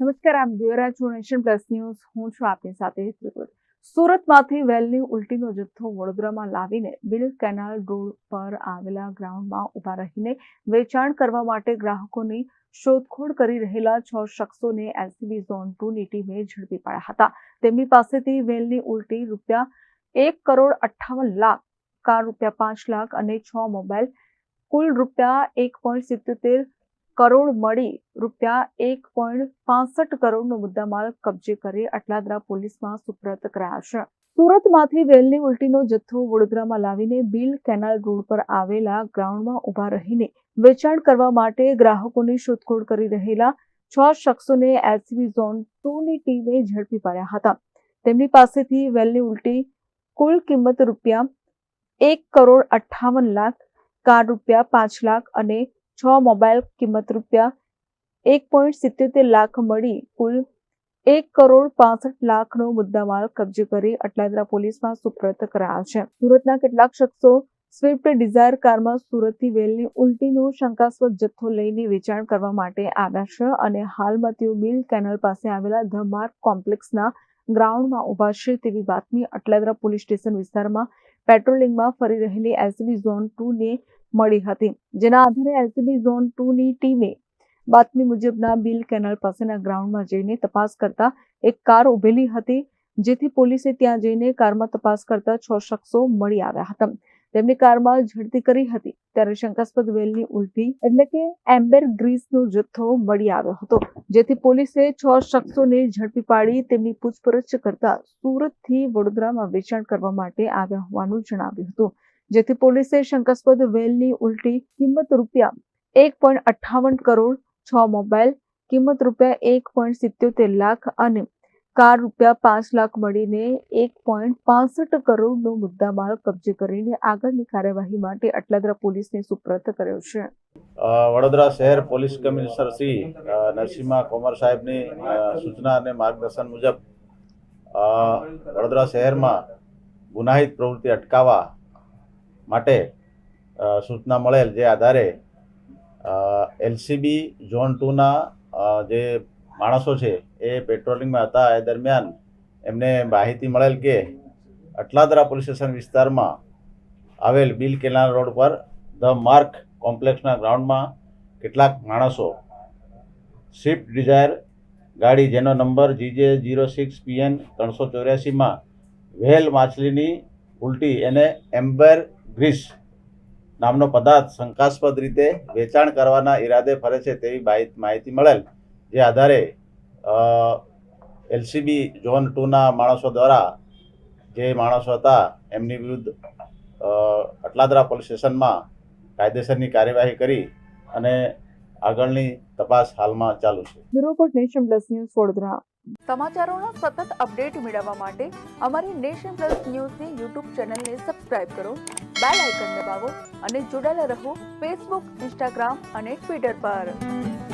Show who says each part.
Speaker 1: નમસ્કાર, આપ જોઈ રહ્યા છો નેશન પ્લસ ન્યૂઝ. હું છું આપની સાથે સુરતમાંથી વેલની ઉલટીનો જથ્થો વડોદરામાં લાવીને બિલ કેનાલ રોડ પર આવેલા ગ્રાઉન્ડમાં ઊભા રહીને વેચાણ કરવા માટે ગ્રાહકોની શોધખોળ કરી રહેલા છ શખ્સોને એલસીબી ઝોન ટુ ની ટીમે ઝડપી પાડ્યા હતા. તેમની પાસેથી વેલની ઉલટી રૂપિયા એક કરોડ અઠ્ઠાવન લાખ, કાર રૂપિયા પાંચ લાખ અને છ મોબાઈલ, કુલ રૂપિયા એક પોઈન્ટ સિત્તોતેર કરોડ મળી રૂપિયા એક પોઈન્ટ પાસઠ કરોડનો મુદ્દામાલ કબજે કરી અટલાદરા પોલીસમાં સુપ્રત કરાયા છે. સુરતમાંથી વેલની ઉલટીનો જથ્થો વડોદરામાં લાવીને બિલ કેનાલ રોડ પર આવેલા ગ્રાઉન્ડમાં ઊભા રહીને વેચાણ કરવા માટે ગ્રાહકોની શોધખોળ કરી રહેલા છ શખ્સોને એલસીબી ઝોન ટુ ની ટીમે ઝડપી પાડ્યા હતા. તેમની પાસેથી વેલની ઉલટી કુલ કિંમત રૂપિયા એક કરોડ અઠ્ઠાવન લાખ કાર રૂપિયા પાંચ લાખ અને છ મોબાઈલ કિંમત રૂપિયા એક પોઈન્ટ સિત્યોતેર લાખ મળી. કુલ એક કરોડ પાસઠ લાખનો મુદ્દામાલ કબજે કરી અટલાદરા પોલીસમાં સુપ્રત કરાયા છે. સુરતના કેટલાક શખ્સો સ્વિફ્ટ ડિઝાયર કારમાં સુરતથી વેલની ઉલટીનો શંકાસ્પદ જથ્થો લઈને વેચાણ કરવા માટે આવ્યા છે અને હાલમાં તેઓ બિલ કેનલ પાસે આવેલા ધ માર્ક કોમ્પ્લેક્સના ગ્રાઉન્ડમાં ઊભા છે તેવી બાતમી અટલાદરા પોલીસ સ્ટેશન વિસ્તારમાં પેટ્રોલિંગમાં ફરી રહેલી એલસીબી ઝોન ટુ ને મળી હતી, જેના આધારે એલસીબી ઝોન ટુ ની ટીમે બાતમી મુજબના બિલ કેનાલ પાસેના ગ્રાઉન્ડમાં જઈને તપાસ કરતા એક કાર ઉભેલી હતી, જેથી પોલીસે ત્યાં જઈને કારમાં તપાસ કરતા છ શખ્સો મળી આવ્યા હતા. તેમની કારમાં ઝડપી કરી હતી ત્યારે શંકાસ્પદ વેલની ઉલટી એટલે કે એમ્બર ગ્રીસનો જથ્થો મળી આવ્યો હતો, જેથી પોલીસે છ શખ્સોને ઝડપી પાડી તેમની પૂછપરછ કરતા સુરતથી વડોદરામાં વેચાણ કરવા માટે આવ્યા હોવાનું જણાવ્યું હતું, જેથી પોલીસે શંકાસ્પદ વેલની ઉલટી કિંમત રૂપિયા એક પોઈન્ટ અઠ્ઠાવન કરોડ, છ મોબાઈલ, કિંમત રૂપિયા એક પોઈન્ટ સિત્યોતેર લાખ અને કાર રૂપિયા પાંચ લાખ મળીને એક પોઈન્ટ પાસઠ કરોડનો મુદ્દામાલ કબજે કરીને આગળની કાર્યવાહી માટે અટલાદરા પોલીસને સુપ્રત કર્યો છે.
Speaker 2: વડોદરા શહેર પોલીસ કમિશનર શ્રી નરસિંહા કોમર સાહેબની સૂચના અને માર્ગદર્શન મુજબ વડોદરા શહેરમાં ગુનાહિત પ્રવૃત્તિ અટકાવવા માટે સૂચના મળેલ જે આધારે એલસીબી ઝોન ટુના જે માણસો છે, એ પેટ્રોલિંગમાં હતા. એ દરમિયાન એમને માહિતી મળેલ કે અટલાદરા પોલીસ સ્ટેશન વિસ્તારમાં આવેલ બિલ કેનાલ રોડ પર ધ માર્ક કોમ્પ્લેક્સના ગ્રાઉન્ડમાં કેટલાક માણસો સ્વિફ્ટ ડિઝાયર ગાડી જેનો number GJ zero six PN ત્રણસો ચોર્યાસીમાં વ્હેલ માછલીની ઉલટી એને એમ્બર ગ્રીસ નામનો પદાર્થ શંકાસ્પદ રીતે વેચાણ કરવાના ઈરાદે ફરે છે તેવી માહિતી મળેલ. જે આધારે એલસીબી ઝોન ટુના માણસો દ્વારા જે માણસો હતા એમની વિરુદ્ધ અટલાદરા પોલીસ સ્ટેશનમાં કાયદેસરની કાર્યવાહી કરી અને આગળની તપાસ હાલમાં ચાલુ છે.
Speaker 1: Bureau report Nation Plus News Vadodara. સમાચારોના સતત અપડેટ મેળવવા માટે અમારી નેશન પ્લસ ન્યૂઝની યુટ્યુબ ચેનલને સબસ્ક્રાઇબ કરો બેલ આઇકન દબાવો અને જોડાયેલા રહો ફેસબુક ઇન્સ્ટાગ્રામ અને ટ્વિટર પર.